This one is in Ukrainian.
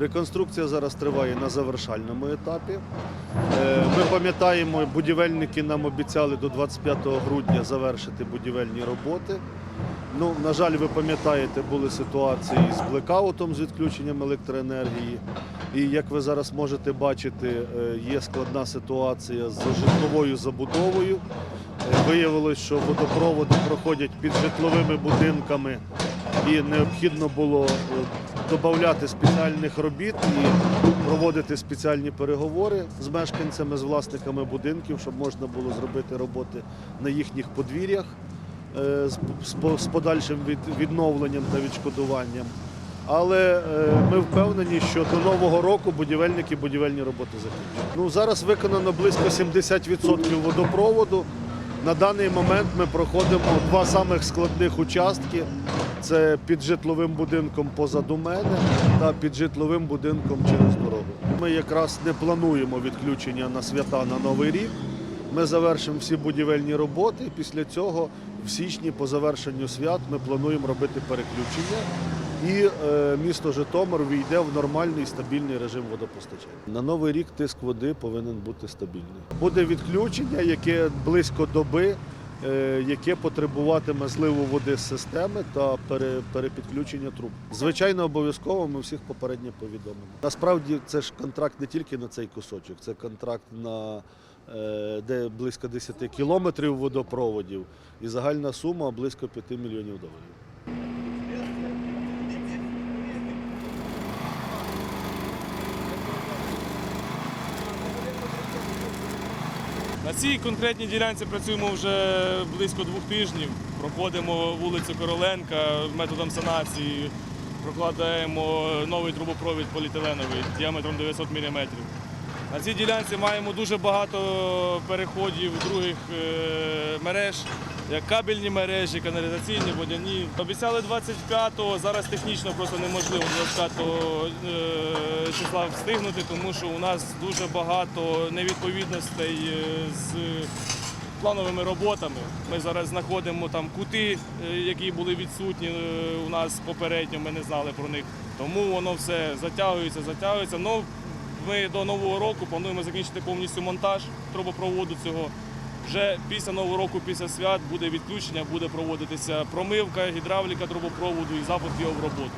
Реконструкція зараз триває на завершальному етапі. Е, ми пам'ятаємо, будівельники нам обіцяли до 25 грудня завершити будівельні роботи. Ну, на жаль, ви пам'ятаєте, були ситуації з блекаутом, з відключенням електроенергії. І як ви зараз можете бачити, е, є складна ситуація з житловою забудовою. Е, Виявилось, що водопроводи проходять під житловими будинками, і необхідно було е, додати спеціальних робіт і проводити спеціальні переговори з мешканцями, з власниками будинків, щоб можна було зробити роботи на їхніх подвір'ях по- з подальшим відновленням та відшкодуванням. Але е, ми впевнені, що до нового року будівельники будівельні роботи закінчать. Ну, зараз виконано близько 70% водопроводу. На даний момент ми проходимо два самих складних участки. Це під житловим будинком позаду мене та під житловим будинком через дорогу. Ми якраз не плануємо відключення на свята на Новий рік. Ми завершимо всі будівельні роботи. Після цього в січні по завершенню свят ми плануємо робити переключення. І е, місто Житомир війде в нормальний стабільний режим водопостачання. На новий рік тиск води повинен бути стабільний. Буде відключення, яке близько доби, яке потребуватиме зливу води з системи та перепідключення труб. Звичайно, обов'язково ми всіх попередньо повідомимо. Насправді це ж контракт не тільки на цей кусочок, це контракт на е, де близько 10 кілометрів водопроводів, і загальна сума близько 5 мільйонів доларів. На цій конкретній ділянці працюємо вже близько двох тижнів. Проходимо вулицю Короленка методом санації, прокладаємо новий трубопровід поліетиленовий діаметром 900 мм. На цій ділянці маємо дуже багато переходів других е, мереж, як кабельні мережі, каналізаційні, водяні. Обіцяли 25-го, зараз технічно просто неможливо 25-го е, числа встигнути, тому що у нас дуже багато невідповідностей е, з плановими роботами. Ми зараз знаходимо там кути, які були відсутні у нас попередньо, ми не знали про них. Тому воно все затягується, затягується. Ну, ми до нового року плануємо закінчити повністю монтаж трубопроводу цього. Вже після нового року, після свят буде відключення, буде проводитися промивка, гідравліка трубопроводу і запуск його в роботу.